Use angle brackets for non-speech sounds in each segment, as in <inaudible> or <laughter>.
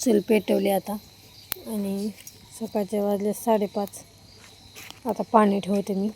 चूल पेटवली आता. आणि सकाळच्या वाजले साडेपाच. आता पाणी ठेवते मी.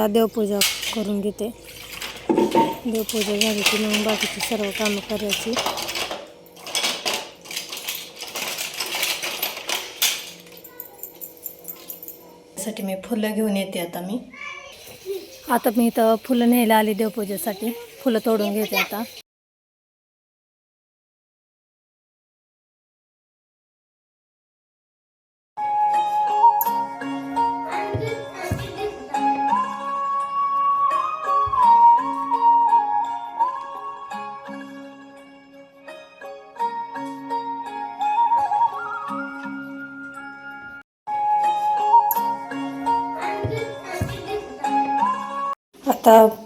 आता देवपूजा करून घेते. देवपूजा झाली की मग बाकीची सर्व कामं करायची. साठी मी फुलं घेऊन येते आता मी. आता मी इथं फुलं न्यायला आली देवपूजेसाठी. फुलं तोडून घेते आता.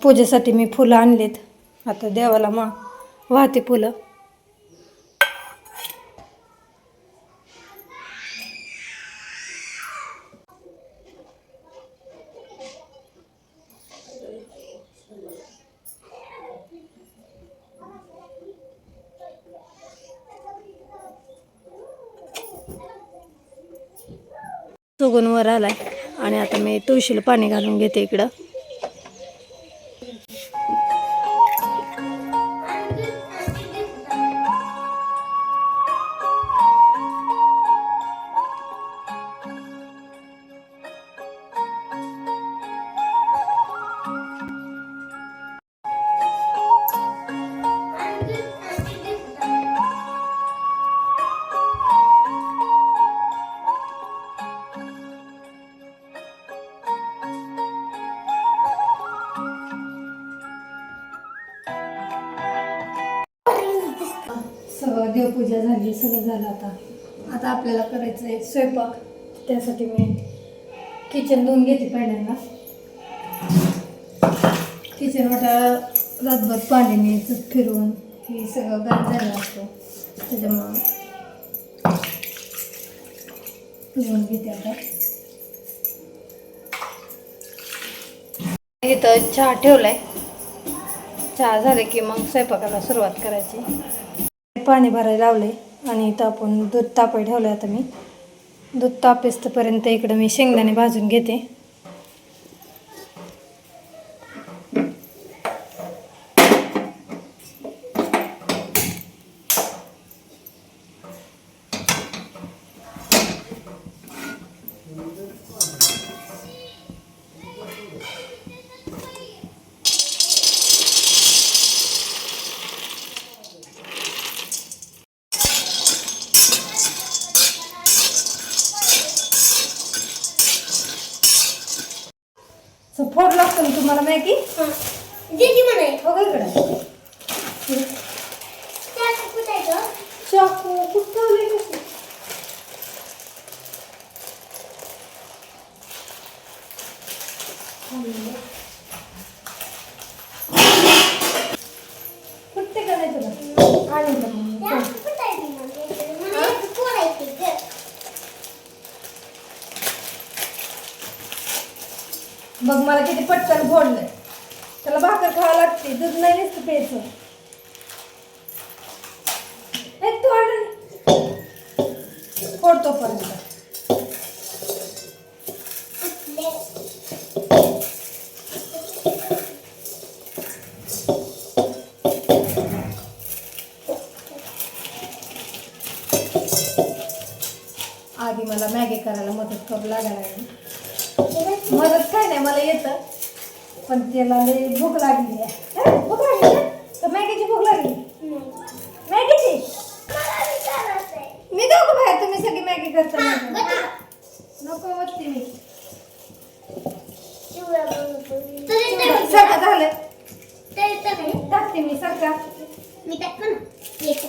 पूजेसाठी मी फुलं आणलीत. आता देवाला मग वाहते फुलं. सुगून वर आलाय. आणि आता मी तुळशीला पाणी घालून घेते इकडं. आपल्याला करायचं आहे स्वयंपाक त्यासाठी मी किचन धुवून घेते पहिल्यांदा. किचन वाटा रातभर पाण्याने फिरवून हे सगळं गार झालं असतं. त्याच्यामुळं धुवून घेते आता. इथं चहा ठेवलाय. चहा झाले की मग स्वयंपाकाला सुरुवात करायची. पाणी भरायला लावले आणि इथं आपण दूध तापाय ठेवलं आता मी. दूध तापेस्तपर्यंत इकडं मी शेंगदाणे भाजून घेते सो फोड लागतो ना तुम्हाला मॅगी दीदी म्हणे हो का इकडं? चाकू कुठायचं चाकू कुठं ठेवले कशी कुठे का नाही तुला आणि इकडं मग. चाकू कुठायचं मला पोरायचं ग बघ मला किती पटकन फोडलंय त्याला भाकर खावं लागते दूध नाही नुसतं प्यायचं ए, तोड. फोडतो पर्यंत ले मला मॅगी करायला मदत करू लागायला लागली. मदत काय नाही मला येतं. पण त्याला भूक लागली आहे. भूक लागली? तर मॅगीची भूक लागली. मॅगीची? मी का बाहेर तुम्ही सगळी मॅगी करता नको बघते मी सगळं झालं टाकते मी सगळं मी टाकतो ना येते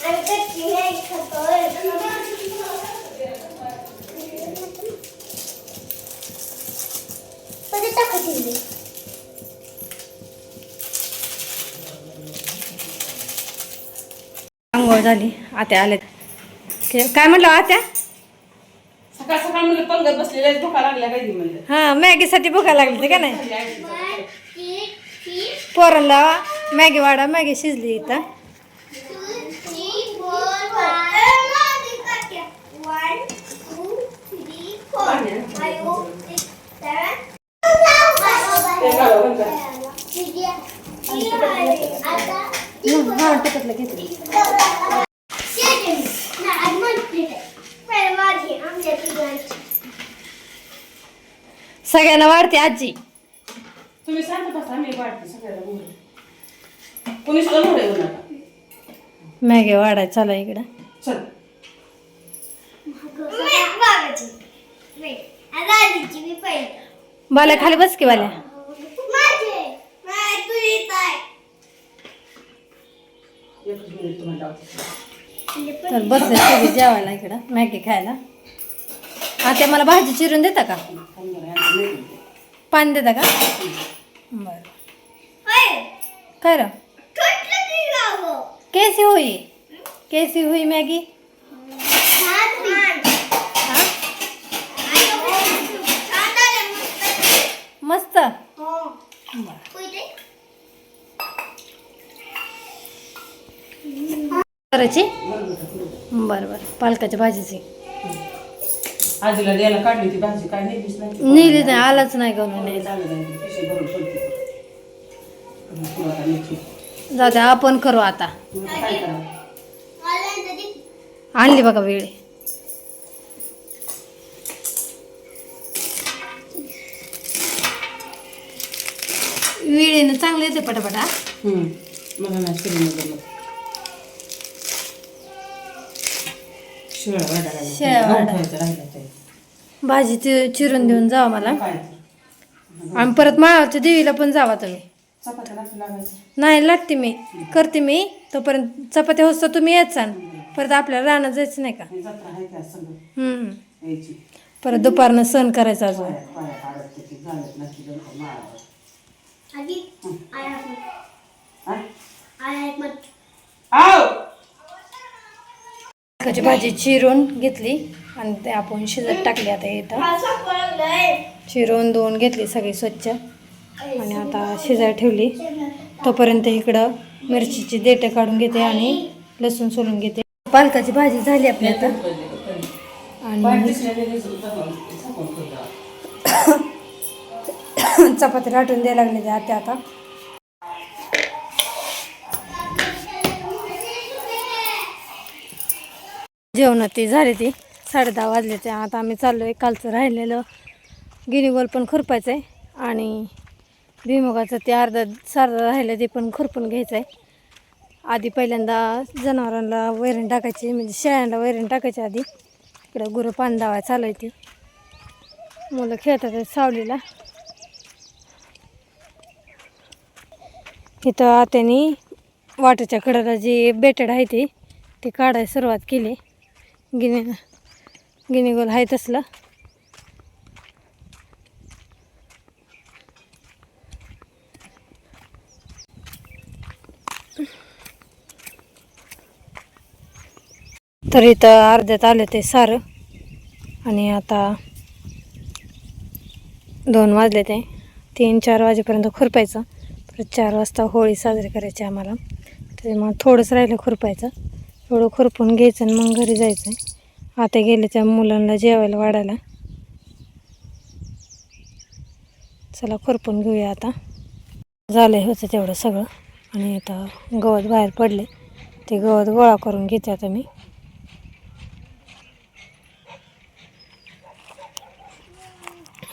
आणि कच्ची नाही खातो टाकायची आंघोळ झाली. आत्या आले काय म्हटलं आत्या? सकाळ सकाळ म्हणलं पंगत बसलेल्या धोका लागल्या काय म्हणलं. हा मॅगीसाठी भुका लागली ते का नाही? पोरांना मॅगी वाडा मॅगी शिजली इथं. Two, three, four, सगळ्यांना वाढते आजी तुम्ही सांगत बसा मी वाटते सगळ्याला मोहरे कोणी सुद्धा मोहरे येऊ नका मॅगी वाढाय चला इकडं चल बाल्या खाली बस की बाल्या माझे तू येत आहे एकच मिनिट तुम्हाला लावते तर बसले जेवायला इकडं मॅगी खायला आता मला भाजी चिरून देता का. पाणी देता का? बरं. काय र? कैसी हुई? कैसी हुई मॅगी? हा? मस्त? करायची? बरं बरं. पालकाच्या भाजीची. आजीला द्यायला काढली ती भाजी काय नेलीच नाही नेली नाही आलाच नाही गणून नेला झालं नाही पिशवी भरून ठेवते. मग तुला आता नेते. जाऊ दे आपण करू आता. आणली बघा वेळ. वेळेनं चांगलं येते पटापटा. हम्म. मला नाही शिळा. शिळा राहिलं ते. भाजी चि- चिरून देऊन जावा मला. काय. आणि परत माळावरच्या देवीला पण जावा तुम्ही चपात्या नाही लागते मी. करते मी. तोपर्यंत चपात्या होत तुम्ही यायचा परत आपल्याला राहणं जायचं नाही का? आणि जत्रा आहे त्या सगळं हम्म. यायची. परत दुपारनं सण करायचं अजून. पाया पाया घालत माळावर. हा? पालकाची भाजी चिरून घेतली आणि ते आपण शिजत टाकली आता इथं. चिरून धुवून घेतली सगळी स्वच्छ. आणि आता शिजायला ठेवली. तोपर्यंत इकडं मिरचीची देठं काढून घेते आणि लसूण सोलून घेते. पालकाची भाजी झाली आपली आता. आणि <coughs> चपाती लाटून द्यायला लागले ते आता. जेवणात ती झाली ती. साडे दहा वाजले ते. आता आम्ही चाललो आहे कालचं राहिलेलं गिनीगोल पण खुरपायचं आहे आणि भुईमुगाचं ते अर्धा सारं राहिलं ते पण खुरपून घ्यायचं आहे आधी पहिल्यांदा जनावरांना वैरण टाकायची. म्हणजे शेळ्यांना वैरण टाकायची आधी. इकडं गुरं पान दावा चालू आहे ती. मुलं खेळतात सावलीला. इथं आत्यानी वाटेच्या कडेला जी बेटेड आहे ती ती काढायला सुरुवात केली. गिनी गिनीगोल आहे तसलं. तर इथं अर्ध्यात आले ते सारं. आणि आता दोन वाजले ते. तीन चार वाजेपर्यंत खुरपायचं. परत चार वाजता होळी साजरी करायची आम्हाला. त्याच्यामुळे थोडंच राहिलं खुरपायचं. थोडं खुरपून घ्यायचं आणि मग घरी जायचं. आता गेले त्या मुलांना जेवायला वाढायला. चला खुरपून घेऊया आता. झालं होतं तेवढं सगळं. आणि आता गवत बाहेर पडले. ते गवत गोळा करून घेते आता मी.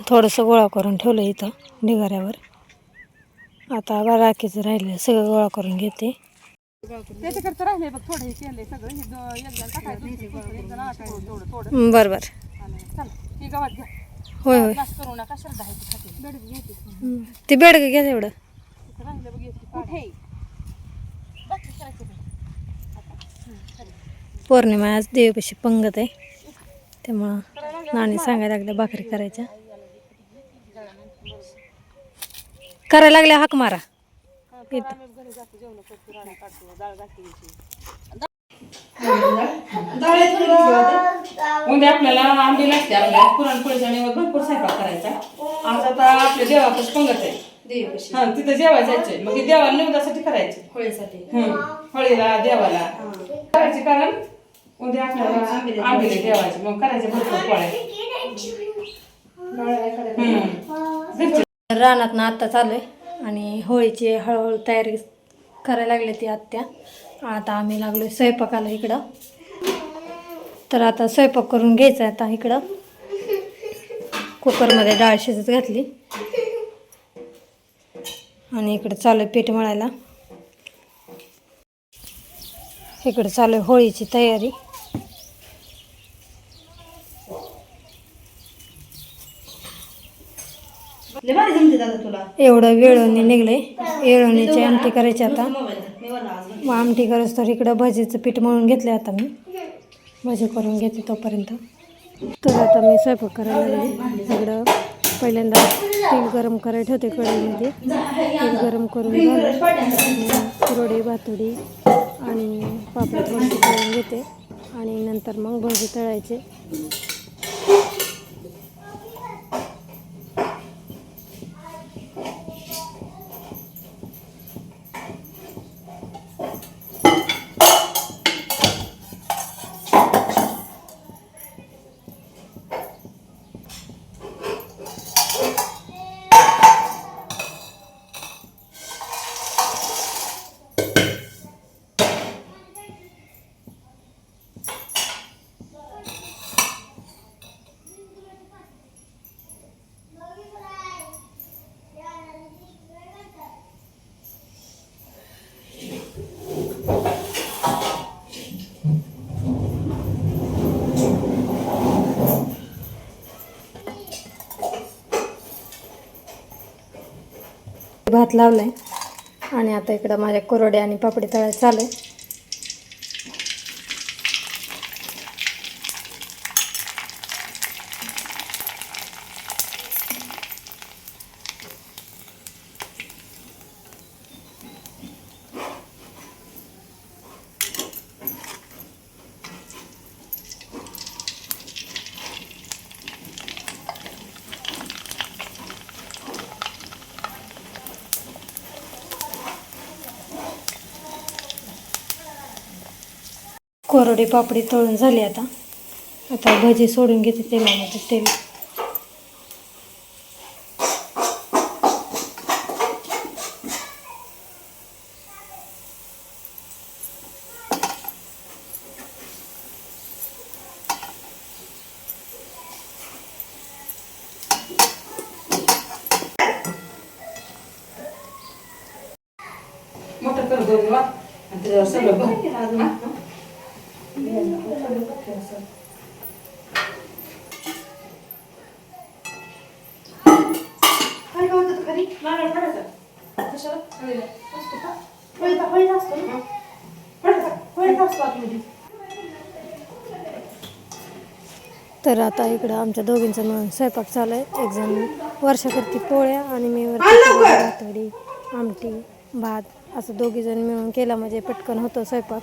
थोडंसं गोळा करून ठेवलं इथं ढिगाऱ्यावर. आता राखीचं राहिलं सगळं गोळा करून घेते. त्याच्याकडचं राहिले बघ थोडं हे केलंय सगळं. हे द- एक जण टाकायचं दुसरं दुसरं, एक जण आटायचं थोडं थोडं. बरं बरं आणि चला ही गव्हात घ्या. होय होय. करू नका श्रद्धा आहे ती खाते बेडगी घ्यायची हं. ते बेडगं घ्या तेवढं तिथं राहिलं बघ येते कुठे? बाकी करायचं नाही. पौर्णिमा आज देवीपाशी पंगत आहे. त्यामुळं नाणी सांगायला लागल्या भाकरी करायच्या. करायला लागल्या हाक मारा. उद्या आपल्याला आंबे लागते आपल्या पुरणपोळीचा आणि भरपूर स्वयंपाक करायचा. आज आता आपल्या देवापास पंगत आहे. हा तिथं जेवायला जायचंय मग हे देवाला निवदासाठी करायचे. होळीसाठी. होळीला देवाला. करायचे कारण उद्या आपल्याला आंबेले देवाचे. मग करायचे भरपूर पोळ्या. रानात ना आत्ता चालू आहे आणि होळीची हळूहळू तयारी करायला लागली ती आत्या. आता आम्ही लागलो स्वयंपाकाला इकडं. तर आता स्वयंपाक करून घ्यायचा आहे आता इकडं. कुकरमध्ये डाळ शिजत घातली. आणि इकडं चालू आहे पीठ मळायला. इकडं चालू आहे होळीची तयारी. एवढं वेळोनी निघले येळवणीची आमटी करायची आता. मग आमटी करत तर इकडं भजीचं पीठ मळून घेतले आता मी. भजी करून घेते तोपर्यंत. तर आता मी स्वयंपाक करायला लागले. इकडं पहिल्यांदा तेल गरम करायला ठेवते कढईमध्ये. तेल गरम करून झालं. मग भातुडी आणि पापड थोडीशी करून घेते. आणि नंतर मग भजी तळायचे. भात लावलाय. आणि आता इकडं माझ्या कोरडे आणि पापडी तळायला चालू आहे. कोरडी पापडी तळून झाली आता. आता भजी सोडून घेते तेलामध्ये तेल. नारळ फोडायचा. कशाला? हळदीला. असतो का? फोडायचा. तर आता इकडं आमच्या दोघींचं मिळून स्वयंपाक चालू आहे एक जण वर्षा करते पोळ्या आणि मी वरती आमटी भात असं दोघी जण मिळून केला म्हणजे पटकन होतो स्वयंपाक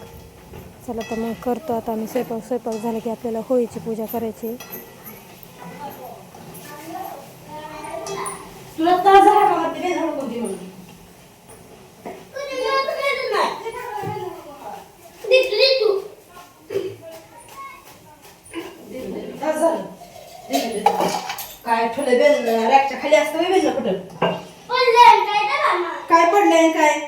चला तर मग करतो आता आम्ही स्वयंपाक स्वयंपाक झाला की आपल्याला होळीची पूजा करायची कोणती म्हणून? झालं. काय ठेवलं बेल रॅकच्या खाली असतं बेल कुठं काय पडलंय काय?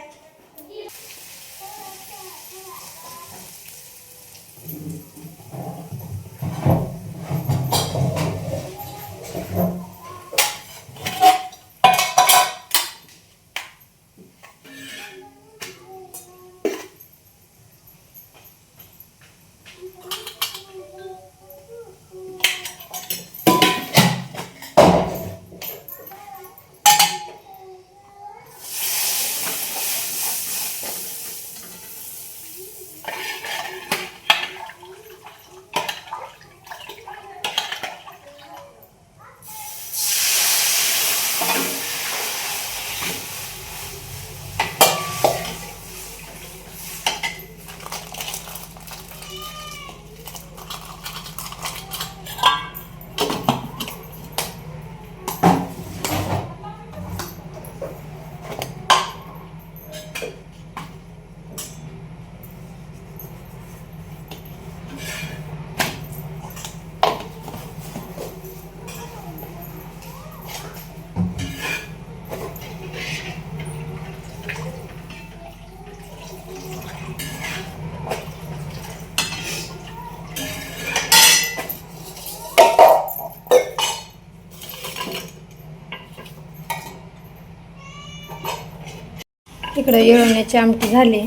इकडं येळवण्याची आमटी झाली.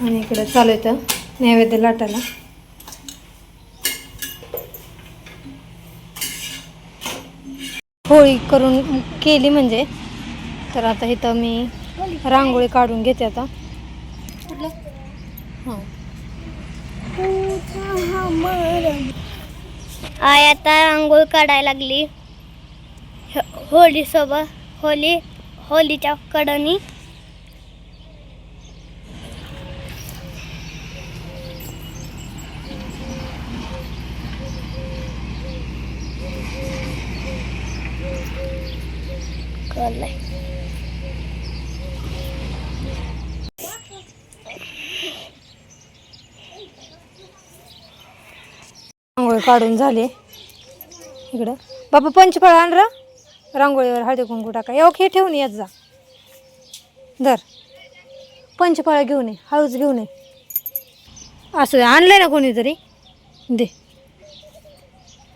आणि इकडं चालू येतं नैवेद्य लाटायला. होळी करून केली म्हणजे. तर आता इथं मी रांगोळी काढून घेते आता. हां. आता रांगोळी काढायला लागली. होली सोबत होली होलीच्या कडनी आंघोळ काढून झाले. इकडं. बाबा पंचफळ आण र. रांगोळीवर हळदी कुंकू टाका. एवढं हे ठेवून येत जा. धर. पंचफळ घेऊन ये हळूच घेऊन ये. असं दे. आणलं ना कोणीतरी. दे.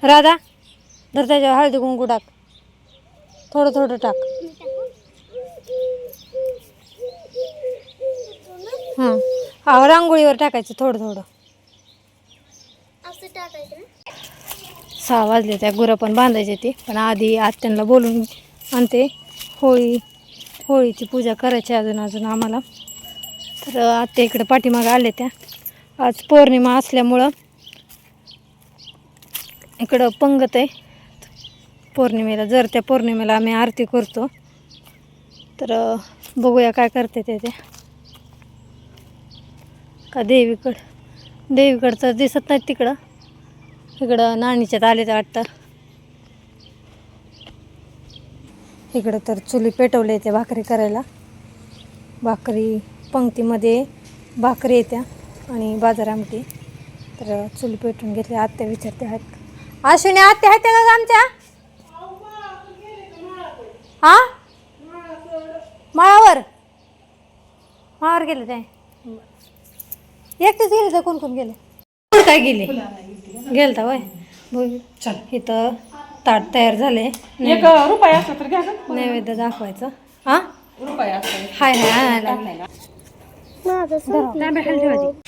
राधा धर त्याच्यावर हळदी कुंकू टाक. थोडं थोडं टाक. हां. रांगोळीवर टाकायचं थोडं थोडं असं टाकायचं ना सहा वाजले त्या गुरं पण बांधायचे ते. पण आधी आत्यांना बोलून आणते होळी होळीची पूजा करायची अजून अजून आम्हाला. तर आत्या इकडे पाठीमागं आले त्या. आज पौर्णिमा असल्यामुळं इकडं पंगत आहे. पौर्णिमेला जर त्या पौर्णिमेला आम्ही आरती करतो तर बघूया काय करते ते ते का देवीकडं तर दिसत नाही तिकडं. इकडं नाणीच्यात आले तर वाटतं. इकडं तर चुली पेटवले ते भाकरी करायला. भाकरी पंक्तीमध्ये भाकरी येत्या आणि बाजार आमटी. तर चुली पेटून घेतली आत्या विचारते आहेत. अश्विनी आत्या आहेत का आमच्या? हा माळावर. माळावर गेले ते. एकटेच गेले तर कोण कोण गेले? कोण काय गेले. गेलता वय बघ चल. इथं ताट तयार झाले. एक रुपया असला तर घ्या नैवेद्य दाखवायचं. हा? रुपया असला हाय हाय आणायला तांब्या खाली ठेवा ती.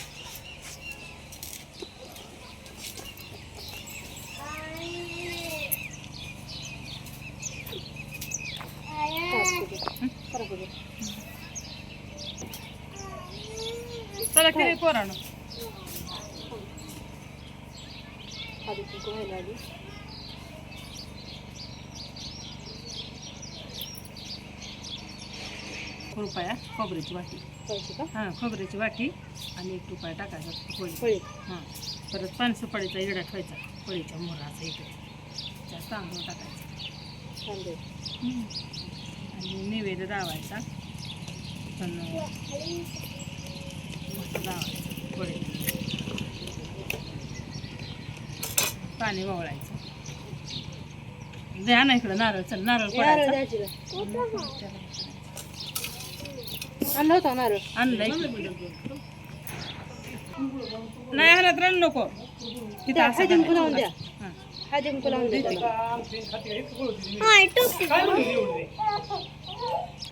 चला पोरानं. रुपया खोबऱ्याची वाटी. हां खोबऱ्याची वाटी आणि एक रुपया टाकायचा पोळी. हां परत पान सुपाळीचा इडा ठेवायचा. पोळीच्या मोहराचा इकडे. त्यात तांदूळ टाकायचा. हम्म. आणि नैवेद्य दावायचा. पण दावायचा. पोळी. पाणी वळायचं द्या ना इकडं नारळ चल नारळ आणलं होतं नारळ. आणलंय. नाही आणत रण नको. तिथं असं. द्या. हां. हळदी कुंकू लावून द्या. त्याला. टोपी.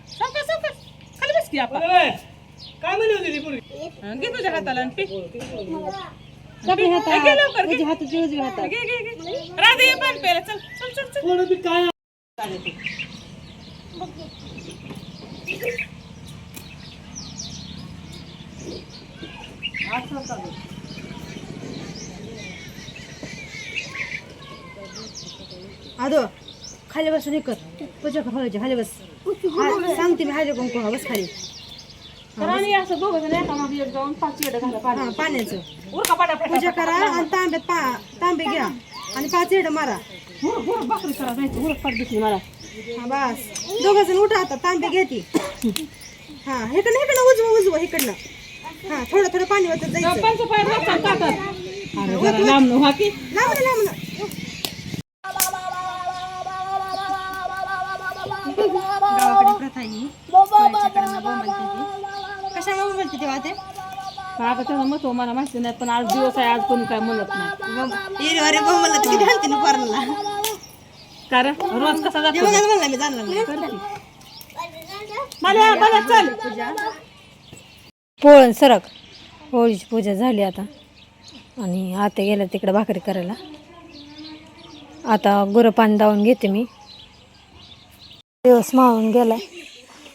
सावकाश, सावकाश. खाली बस की आपण हं, घे तुझ्या हाताला आणि पी. हाताची उजव्या हातात घे, घे, घे. राधे, ये पाणी प्यायला. चल, चल, चल, चल. चालेल ते. आदो खाली बसून हे कर पूजा खाली बस सांगते मी हळदी कुंकू हा, बस खाली तर आणि असं दोघं जण एका मागे एक जाऊन पाच येडं घाला हा पाणी पाण्याचं. उरका पूजा करा आणि तांब्यात पा तांबे घ्या. आणि पाच येडं मारा. भाकरी करा जायचं. उरक पाठ दिसली मला. हा बस. दोघं जण उठा आता तांबे घेते. हा इकडनं इकडनं उजवं उजवं इकडनं. हा थोडं थोडं पाणी होतं जायचं. पंच पाय वाचा टाकत अरे जरा लांब की लांब ना, लांब ना. ती. बोंबलते तेव्हा ते त्याचं मत मला माहिती नाही पण आज दिवस आहे आज कोणी काय म्हणत नाही. अरे बोंबलला तर किती हलते ना पोरांना? कारण रोज कसा ते जातो म्हणला मी नाही. मला चल. पोळण सरक. होळीची पूजा झाली आता. आणि आता गेल्या तिकडे भाकरी करायला. आता गुरं पाणी दावून घेते मी. दिवस मावून गेलाय.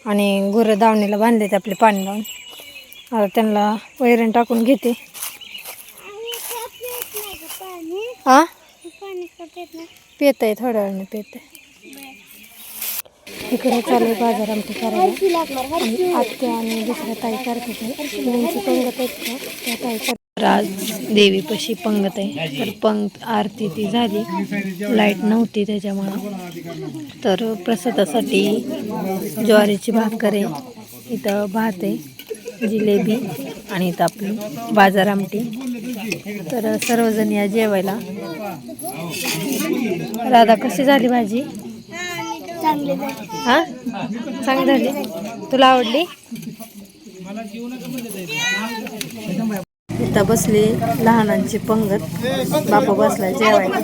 आणि गुरं दावणीला बांधलेत आपले पाणी लावून आता त्यांना वैरण टाकून घेते. हा पेत आहे थोड्या वेळाने पेत आहे. इकडे चालू बाजार आमटी करायला आणि आत्या आणि दुसऱ्या ताई करत होते यांची पंगत आहेत का? त्या ताई करतात. आज देवीपाशी पंगत आहे. तर पंग आरती ती झाली. लाइट नव्हती त्याच्यामुळं. तर प्रसादासाठी ज्वारीची भाकर आहे. इथं भात आहे. जिलेबी आणि इथं आपली बाजार आमटी. तर सर्वजण या जेवायला. राधा कशी झाली भाजी? हा? चांगली झाली. तुला आवडली? इथं बसली लहानांची पंगत. बापा बसला जेवायला.